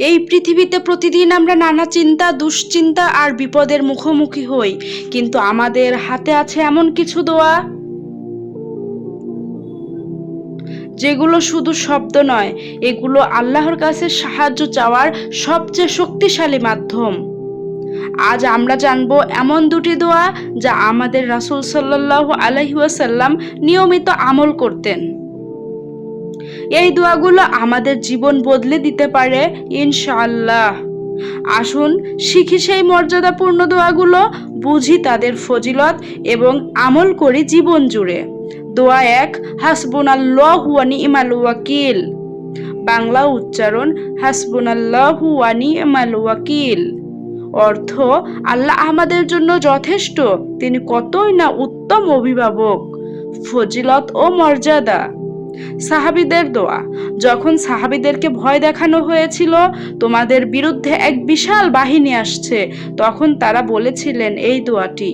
এই পৃথিবীতে প্রতিদিন আমরা নানা চিন্তা, দুশ্চিন্তা আর বিপদের মুখোমুখি হই। কিন্তু আমাদের হাতে আছে এমন কিছু দোয়া, যেগুলো শুধু শব্দ নয়, এগুলো আল্লাহর কাছে সাহায্য চাওয়ার সবচেয়ে শক্তিশালী মাধ্যম। আজ আমরা জানব এমন দুটি দোয়া যা আমাদের রাসূল সাল্লাল্লাহু আলাইহি ওয়াসাল্লাম নিয়মিত আমল করতেন। এই দোয়াগুলো আমাদের জীবন বদলে দিতে পারে, ইনশাআল্লাহ। আসুন, শিখি সেই মর্যাদাপূর্ণ দোয়াগুলো, বুঝি তাদের ফজিলত এবং আমল করি জীবন জুড়ে। দোয়া এক, হাসবুনাল্লাহু ওয়া নি'মাল ওয়াকিল। বাংলা উচ্চারণ, হাসবুনাল্লাহু ওয়া নি'মাল ওয়াকিল। অর্থ, আল্লাহ আমাদের জন্য যথেষ্ট, তিনি কতই না উত্তম অভিভাবক। ফজিলত ও মর্যাদা। সাহাবিদের দোয়া। যখন সাহাবিদেরকে ভয় দেখানো হয়েছিল, তোমাদের বিরুদ্ধে এক বিশাল বাহিনী আসছে, তখন তারা বলেছিলেন, এই দোয়াটি।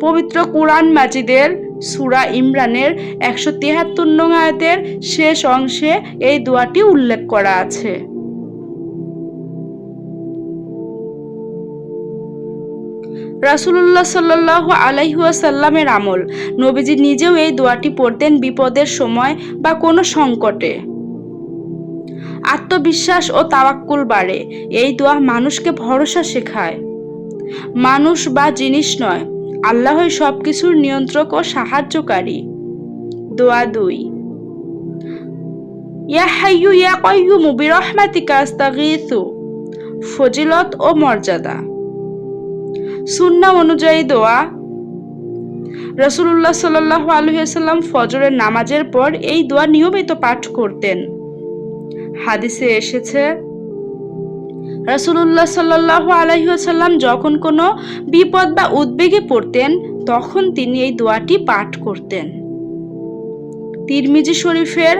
পবিত্র কোরআন মাজিদের সুরা ইমরানের একশো তিয়াত্তর নং শেষ অংশে এই দোয়াটি উল্লেখ করা আছে। রাসুলুল্লাহ সাল্লাহ আলাইহুয়াসাল্লামের আমল। নবীজি নিজেও এই দোয়াটি পড়তেন বিপদের সময় বা কোনো সংকটে। আত্মবিশ্বাস ও তাওয়াক্কুল বাড়ে। এই দোয়া মানুষকে ভরসা শেখায়। মানুষ বা জিনিস নয়, আল্লাহই সব কিছুর নিয়ন্ত্রক ও সাহায্যকারী। দোয়া দুই। ইয়া হাইয়ু ইয়া কাইয়ুমু বিরহমাতিকা আস্তাগীথু ফজিলত ও মর্যাদা। সুন্না অনুযায়ী দোয়া। রসুল্লাহ সাল্লাহ আলহিসাল্লাম ফজরের নামাজের পর এই দোয়া নিয়মিত পাঠ করতেন। হাদিসে এসেছে রসুল্লাহ সাল্লাহ আলহিহাসাল্লাম যখন কোনো বিপদ বা উদ্বেগে পড়তেন, তখন তিনি এই দোয়াটি পাঠ করতেন। তিরমিজি শরীফের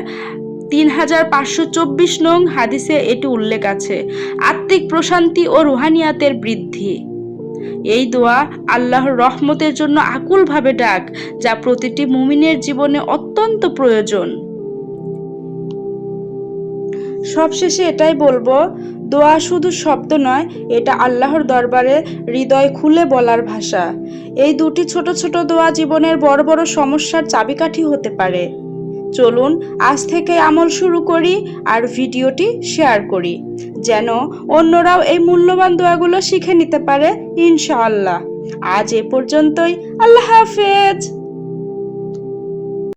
তিন হাজার পাঁচশো চব্বিশ নং হাদিসে এটি উল্লেখ আছে, আত্মিক প্রশান্তি ও রুহানিয়াতের বৃদ্ধি। এই দোয়া আল্লাহর রহমতের জন্য আকুলভাবে ডাক, যা প্রতিটি মুমিনের জীবনে অত্যন্ত প্রয়োজন। সবশেষে এটাই বলব, দোয়া শুধু শব্দ নয়, এটা আল্লাহর দরবারে হৃদয় খুলে বলার ভাষা। এই দুটি ছোট ছোট দোয়া জীবনের বড় বড় সমস্যার চাবিকাঠি হতে পারে। চলুন আজ থেকে আমল শুরু করি আর ভিডিওটি শেয়ার করি, যেন অন্যরাও এই মূল্যবান দোয়াগুলো শিখে নিতে পারে, ইনশাআল্লাহ। আজ এ পর্যন্তই, আল্লাহ হাফেজ।